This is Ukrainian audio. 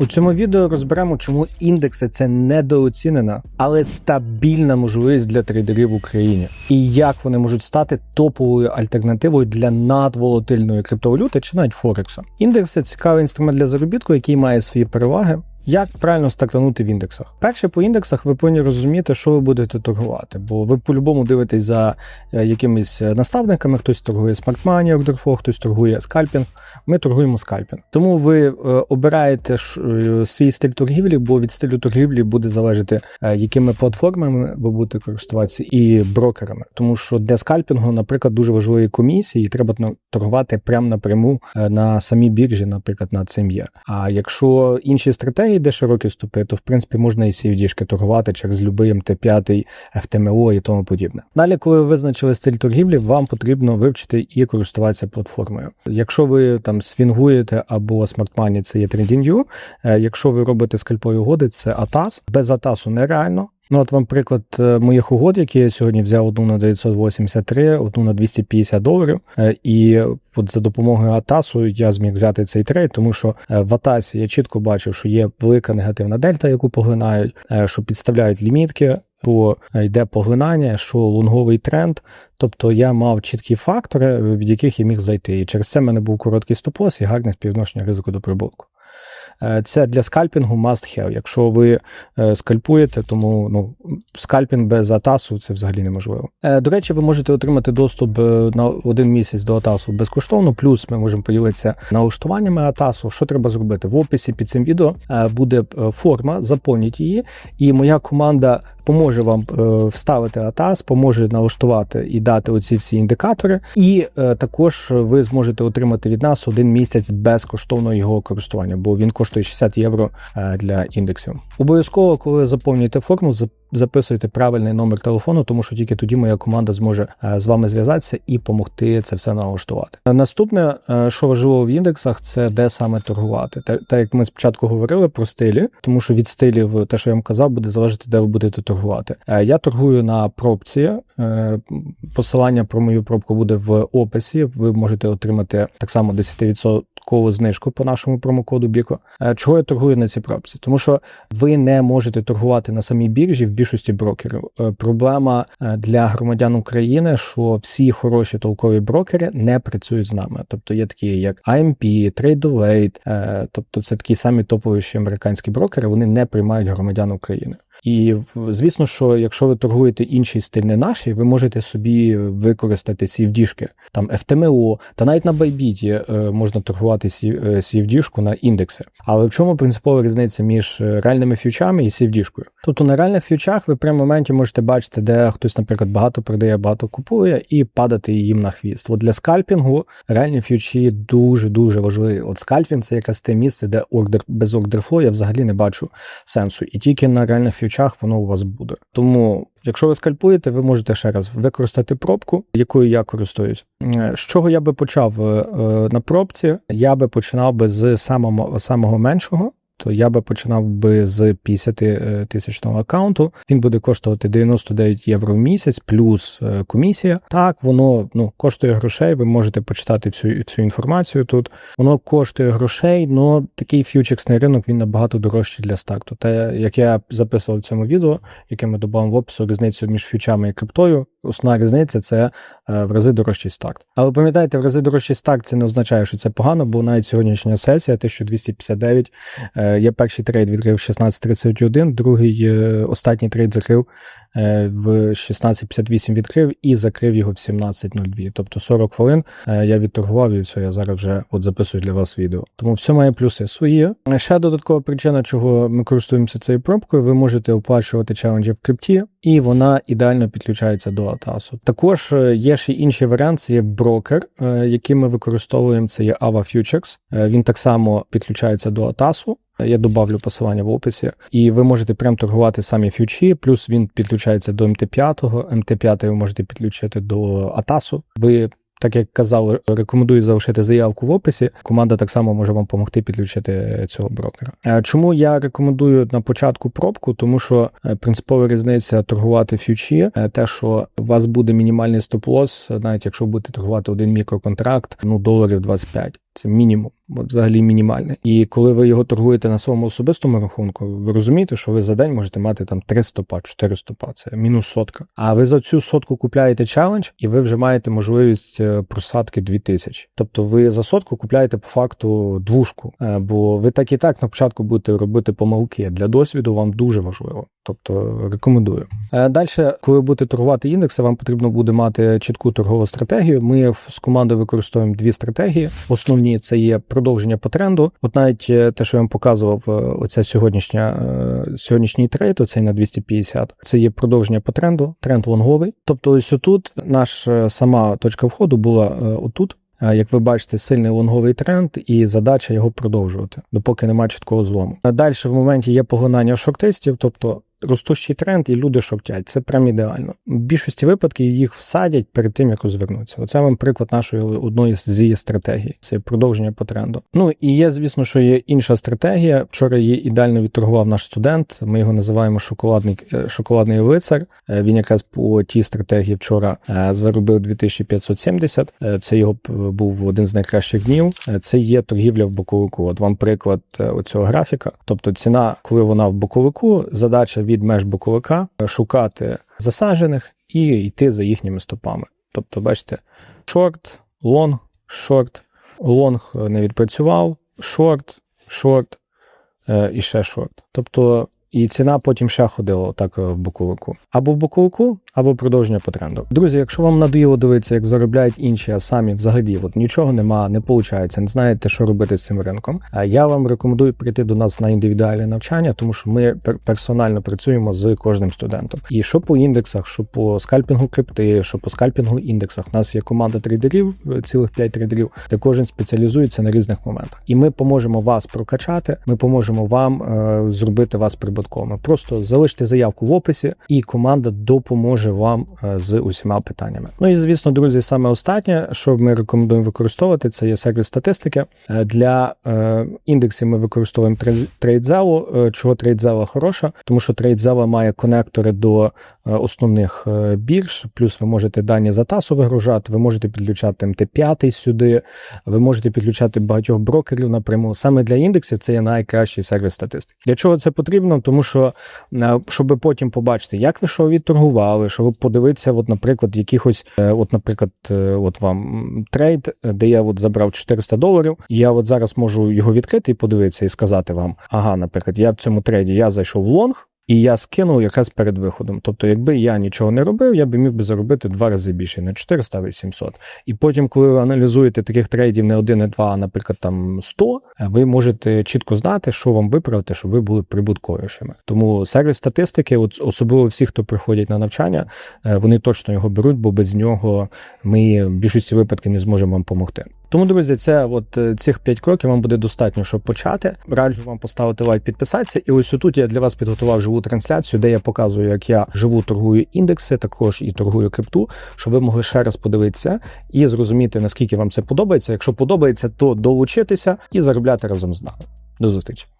У цьому відео розберемо, чому індекси це недооцінена, але стабільна можливість для трейдерів в Україні, і як вони можуть стати топовою альтернативою для надволотильної криптовалюти чи навіть Форекса. Індекси цікавий інструмент для заробітку, який має свої переваги. Як правильно стартанути в індексах? Перше по індексах ви повинні розуміти, що ви будете торгувати, бо ви по-любому дивитесь за е, якимись наставниками, хтось торгує смартмані, ордерфло, хтось торгує скальпінг. Ми торгуємо скальпінг. Тому ви е, обираєте е, свій стиль торгівлі, бо від стилю торгівлі буде залежати, е, якими платформами ви будете користуватися, і брокерами. Тому що для скальпінгу, наприклад, дуже важливі комісії, і треба торгувати прямо напряму е, на самій біржі, наприклад, на CME. А якщо інші стратегії, де широкі стопи, то в принципі можна і CFD-шки торгувати через любий МТ5, FTMO і тому подібне. Далі, коли ви визначили стиль торгівлі, вам потрібно вивчити і користуватися платформою. Якщо ви там свінгуєте або смартмані, це є TradingView, е, Якщо ви робите скальпові угоди, це ATAS. Без ATAS нереально. Ну, от вам приклад е, моїх угод, які я сьогодні взяв одну на 983, одну на 250 доларів. Е, І от за допомогою Атасу я зміг взяти цей трейд, тому що е, в Атасі я чітко бачив, що є велика негативна дельта, яку поглинають, що підставляють лімітки. Е, йде поглинання, що лонговий тренд. Тобто я мав чіткі фактори, від яких я міг зайти. І через це в мене був короткий стоп-лосс і гарне співвідношення ризику до прибутку. Е, Це для скальпінгу must have. Якщо ви е, скальпуєте, тому ну, скальпінг без атасу це взагалі неможливо. Е, До речі, ви можете отримати доступ на один місяць до атасу безкоштовно. Плюс ми можемо поділитися налаштуваннями атасу. Що треба зробити? В описі під цим відео буде форма, заповніть її, і моя команда поможе вам е, вставити атас, поможе налаштувати і дати оці всі індикатори. І е, також ви зможете отримати від нас один місяць безкоштовного його користування, бо він коштує 60 євро е, для індексів. Обов'язково, коли заповнюєте форму, записуйте правильний номер телефону, тому що тільки тоді моя команда зможе е, з вами зв'язатися і допомогти це все налаштувати. Е, Наступне, е, що важливо в індексах, це де саме торгувати. Та- Так як ми спочатку говорили про стилі, тому що від стилів, те, що я вам казав, буде залежати, де ви будете торгувати. Я торгую на пробці. Посилання про мою пробку буде в описі. Ви можете отримати так само 10% знижку по нашому промокоду Біко. Е, Чого я торгую на цій пробці? Тому що ви не можете торгувати на самій біржі в більшості брокерів. Е, Проблема е, для громадян України, що всі хороші толкові брокери не працюють з нами. Тобто є такі, як IMP, Trade е, тобто це такі самі топові ще американські брокери, вони не приймають громадян України. І звісно, що якщо ви торгуєте інший стиль, не наші, ви можете собі використати CFD-шки, там FTMO, та навіть на Bybit е, можна торгувати C- е, CFD-шку на індекси. Але в чому принципова різниця між е, реальними фьючами і CFD-шкою? Тобто на реальних фьючах ви в моменті можете бачити, де хтось, наприклад, багато продає, багато купує, і падати їм на хвіст. От для скальпінгу реальні фьючі дуже дуже важливі. От скальпінг це якраз те місце, де ордер без ордерфло я взагалі не бачу сенсу. І тільки на реальних фьючах воно у вас буде. Тому. Якщо ви скальпуєте, ви можете ще раз використати пробку, якою я користуюсь. Е, З чого я би почав е, е, на пробці? Я би починав би з самого, самого меншого. То я би починав би з 50 е, тисячного аккаунту. Він буде коштувати 99 євро в місяць, плюс е, комісія. Так, воно ну коштує грошей. Ви можете почитати всю всю інформацію тут. Воно коштує грошей, але такий фьючерсний ринок він набагато дорожчий для старту. Те, як я записував в цьому відео, яке ми додав в опису різницю між фьючами і криптою. Основна різниця це е, в рази дорожчий старт. Але пам'ятайте, в рази дорожчий старт це не означає, що це погано, бо навіть сьогоднішня сесія 1259, е, я перший трейд відкрив 16.31, другий е, останній трейд закрив е, в 16.58 відкрив і закрив його в 17.02. Тобто 40 хвилин е, я відторгував і все, я зараз вже от записую для вас відео. Тому все має плюси свої. Е, Ще додаткова причина, чого ми користуємося цією пробкою, ви можете оплачувати челенджі в крипті, і вона ідеально підключається до Атасу. Також е, є ще інший варіант, це є брокер, е, який ми використовуємо, це є Ava Futures. Е, Він так само підключається до Атасу. Я добавлю посилання в описі, і ви можете прям торгувати самі фьючі, плюс він підключається до МТ5. МТ5 ви можете підключити до Атасу. Ви так як казав, рекомендую залишити заявку в описі. Команда так само може вам допомогти підключити цього брокера. Е, Чому я рекомендую на початку пробку? Тому що е, принципова різниця торгувати фьючі, е, те, що у вас буде мінімальний стоп-лосс, навіть якщо будете торгувати один мікроконтракт, ну доларів 25. Це мінімум, от взагалі мінімальне. І коли ви його торгуєте на своєму особистому рахунку, ви розумієте, що ви за день можете мати там 3 стопа, 4 стопа, це мінус сотка. А ви за цю сотку купляєте челендж, і ви вже маєте можливість е, просадки 2000. Тобто ви за сотку купляєте по факту двушку, Е, бо ви так і так на початку будете робити помилки. Для досвіду вам дуже важливо. Тобто рекомендую. Далі, коли будете торгувати індекси, вам потрібно буде мати чітку торгову стратегію. Ми з командою використовуємо дві стратегії. Основні це є продовження по тренду. От навіть е, те, що я вам показував, е, оця сьогоднішня е, сьогоднішній трейд, оцей на 250, це є продовження по тренду, тренд лонговий. Тобто, ось отут наша сама точка входу була отут. Як ви бачите, сильний лонговий тренд, і задача його продовжувати, допоки немає чіткого злому. Далі в моменті є поглинання шортистів, тобто ростущий тренд, і люди шортять. Це прям ідеально. В більшості випадків їх всадять перед тим, як розвернуться. Оце вам приклад нашої одної з її стратегій. Це продовження по тренду. Ну і є, звісно, що є інша стратегія. Вчора її ідеально відторгував наш студент. Ми його називаємо шоколадний е, шоколадний лицар. Е, Він якраз по тій стратегії вчора е, заробив 2570. Е, Це його був один з найкращих днів. Це є торгівля в боковику. От вам приклад оцього графіка. Тобто ціна, коли вона в боковику, задача від меж боковика е, шукати засаджених і йти за їхніми стопами. Тобто, бачите, шорт, лонг, шорт, лонг е, не відпрацював, шорт, шорт е, і ще шорт. Тобто, і ціна потім ще ходила отак е, в боковику. Або в боковику, або продовження по тренду. Друзі, якщо вам надоїло дивитися, як заробляють інші, а самі взагалі от нічого нема, не виходить, не знаєте, що робити з цим ринком. а Я вам рекомендую прийти до нас на індивідуальне навчання, тому що ми персонально працюємо з кожним студентом. І що по індексах, що по скальпінгу крипти, що по скальпінгу індексах. У нас є команда трейдерів, е, цілих 5 трейдерів, де кожен спеціалізується на різних моментах. І ми поможемо вас прокачати. Ми поможемо вам е, зробити вас прибутковими. Просто залиште заявку в описі, і команда допоможе вам е, з усіма питаннями. Ну і звісно, друзі, саме останнє, що ми рекомендуємо використовувати, це є сервіс статистики. Е, Для е, індексів ми використовуємо TradeZello. Е, Чого TradeZello хороша? Тому що TradeZello має конектори до основних бірж, плюс ви можете дані за тасу вигружати, ви можете підключати МТ5 сюди, ви можете підключати багатьох брокерів напряму. Саме для індексів це є найкращий сервіс статистики. Для чого це потрібно? Тому що е, щоб потім побачити, як ви що відторгували, щоб подивитися, от, наприклад, якихось, е, от, наприклад, е, от вам трейд, де я от забрав 400 доларів, і я от зараз можу його відкрити і подивитися і сказати вам, ага, наприклад, я в цьому трейді я зайшов в лонг. І я скинув якраз перед виходом. Тобто, якби я нічого не робив, я би міг би заробити два рази більше, не 400, а 800. І потім, коли ви аналізуєте таких трейдів не один, не два, а, наприклад, там 100, е, ви можете чітко знати, що вам виправити, щоб ви були прибутковішими. Тому сервіс статистики, от особливо всі, хто приходять на навчання, е, вони точно його беруть, бо без нього ми в більшості випадків не зможемо вам допомогти. Тому, друзі, це от е, цих 5 кроків вам буде достатньо, щоб почати. Раджу вам поставити лайк, підписатися. І ось тут я для вас підготував живу трансляцію, де я показую, як я живу торгую індекси, також і торгую крипту, щоб ви могли ще раз подивитися і зрозуміти, наскільки вам це подобається. Якщо подобається, то долучитися і заробляти разом з нами. До зустрічі.